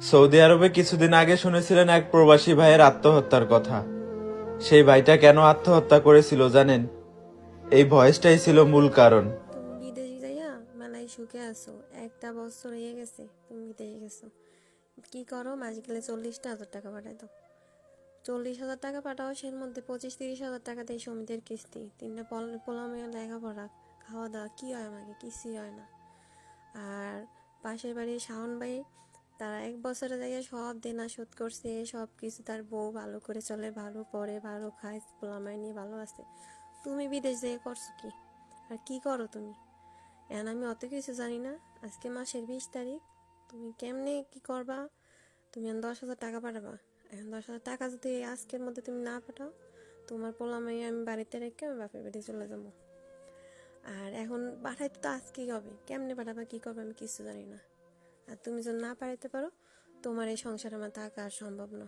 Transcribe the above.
Saudi আরবে কিছুদিন আগে শুনেছিলেন এক প্রবাসী ভাইয়ের আত্মহত্যার কথা। সেই ভাইটা কেন আত্মহত্যা করেছিল জানেন? এই ভয়েসটাই ছিল মূল কারণ। বিদেশে যাইয়া মেলায় সুখে আছো। একটা বছর হয়ে গেছে তুমি বিদেশে গেছো। কি করো? মাস গেলে চল্লিশটা হাজার টাকা পাঠাই দাও। চল্লিশ হাজার টাকা পাঠাও, সের মধ্যে পঁচিশ তিরিশ হাজার টাকা দেয় সমিতির কিস্তি। তিনটা পল- পোলামেয়ে লেখাপড়া, খাওয়া দাওয়া, কি হয় আমাকে? কিছুই হয় না। আর পাশের বাড়ির শাওন ভাই তারা এক বছরে জায়গায় সব দেনা শোধ করছে সব কিছু তার বউ ভালো করে চলে, ভালো পড়ে, ভালো খায় পোলামায় নিয়ে ভালো আছে। তুমি বিদেশ যেয়ে করছ কি? আর কি করো তুমি? এখন আমি অত কিছু জানি না। আজকে মাসের বিশ তারিখ। তুমি কেমনে কি করবা? তুমি এখন দশ হাজার টাকা পাঠাবা। এখন দশ হাজার টাকা যদি আজকের মধ্যে তুমি না পাঠাও, তোমার পোলামাই আমি বাড়িতে রেখে আমি বাপের বাড়ি চলে যাব। আর এখন পাঠাইতে তো আজকেই হবে। কেমনে পাঠাবা, কি করবে আমি কিছু জানি না। আর তুমি যদি না পারিতে পারো তোমার এই সংসারে আমার থাকা আর সম্ভব না।